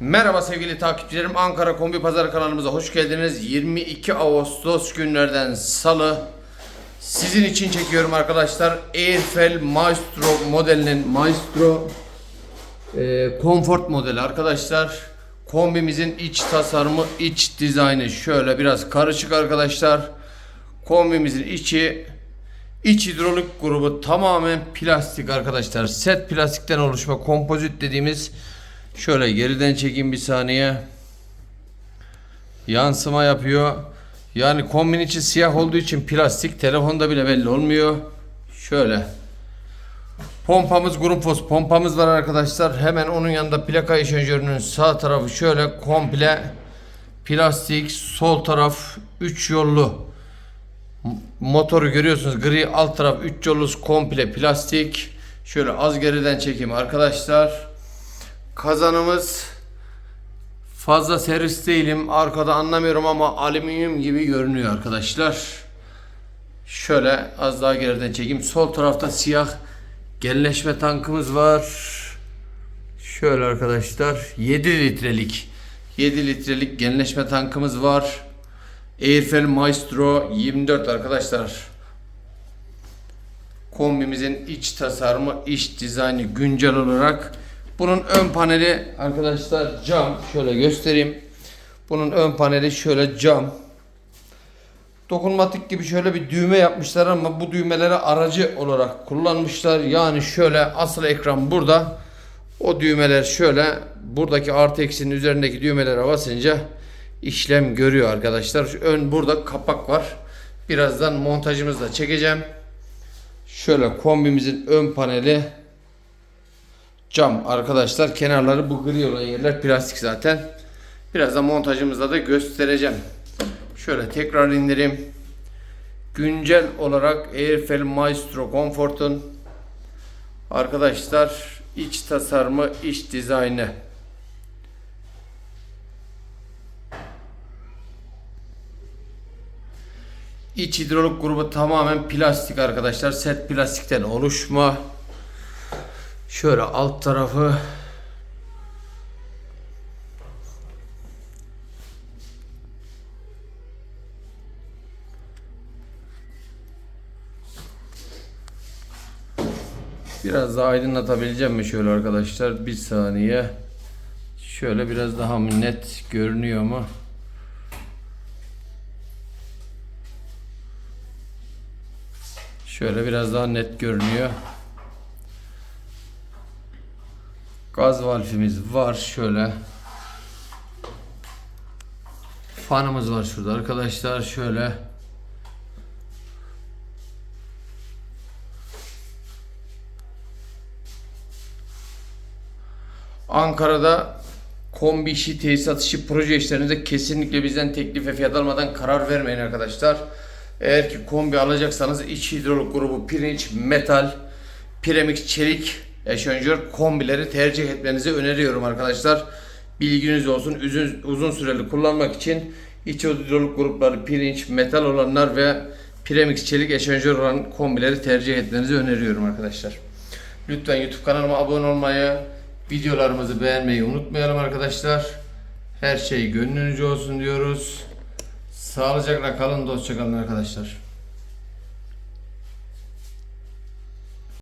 Merhaba sevgili takipçilerim. Ankara Kombi Pazarı kanalımıza hoş geldiniz. 22 Ağustos günlerden salı sizin için çekiyorum arkadaşlar. Airfel Maestro modelinin Maestro e, Comfort modeli arkadaşlar. Kombimizin iç tasarımı, iç dizaynı şöyle biraz karışık arkadaşlar. Kombimizin içi İç hidrolik grubu tamamen plastik arkadaşlar. Set plastikten oluşma kompozit dediğimiz şöyle geriden çekeyim bir saniye. Yansıma yapıyor. Yani kombin içi siyah olduğu için plastik. Telefonda bile belli olmuyor. Şöyle. Pompamız Grundfos pompamız var arkadaşlar. Hemen onun yanında plaka eşanjörünün sağ tarafı şöyle komple plastik. Sol taraf 3 yollu motoru görüyorsunuz gri alt taraf 3 yoluz komple plastik şöyle az geriden çekeyim arkadaşlar kazanımız fazla servis değilim arkada anlamıyorum ama alüminyum gibi görünüyor arkadaşlar şöyle az daha geriden çekeyim sol tarafta siyah genleşme tankımız var şöyle arkadaşlar 7 litrelik 7 litrelik genleşme tankımız var Airfel Maestro 24 arkadaşlar. Kombimizin iç tasarımı, iç dizaynı güncel olarak. Bunun ön paneli arkadaşlar cam. Şöyle göstereyim. Bunun ön paneli şöyle cam. Dokunmatik gibi şöyle bir düğme yapmışlar ama bu düğmeleri aracı olarak kullanmışlar. Yani şöyle asıl ekran burada. O düğmeler şöyle buradaki artı eksinin üzerindeki düğmelere basınca işlem görüyor arkadaşlar. Şu Ön burada kapak var. Birazdan montajımızı da çekeceğim. Şöyle kombimizin ön paneli cam arkadaşlar. Kenarları bu gri olan yerler plastik zaten. Birazdan montajımızda da göstereceğim. Şöyle tekrar indireyim. Güncel olarak Airfel Maestro Comfort'un arkadaşlar iç tasarımı, iç dizaynı İç hidrolik grubu tamamen plastik arkadaşlar. Set plastikten oluşma. Şöyle alt tarafı Biraz daha aydınlatabileceğim mi şöyle arkadaşlar? Bir saniye. Şöyle biraz daha net görünüyor mu? Şöyle biraz daha net görünüyor. Gaz valfimiz var şöyle. Fanımız var şurada arkadaşlar şöyle. Ankara'da kombi işi, tesisat işi, proje işlerinde kesinlikle bizden teklif ve fiyat almadan karar vermeyin arkadaşlar. Eğer ki kombi alacaksanız iç hidrolik grubu pirinç, metal, premix, çelik eşanjör kombileri tercih etmenizi öneriyorum arkadaşlar. Bilginiz olsun uzun, uzun süreli kullanmak için iç hidrolik grupları pirinç, metal olanlar ve premix, çelik eşanjör olan kombileri tercih etmenizi öneriyorum arkadaşlar. Lütfen YouTube kanalıma abone olmayı, videolarımızı beğenmeyi unutmayalım arkadaşlar. Her şey gönlünüzce olsun diyoruz. Sağlıcakla kalın, dostça kalın arkadaşlar.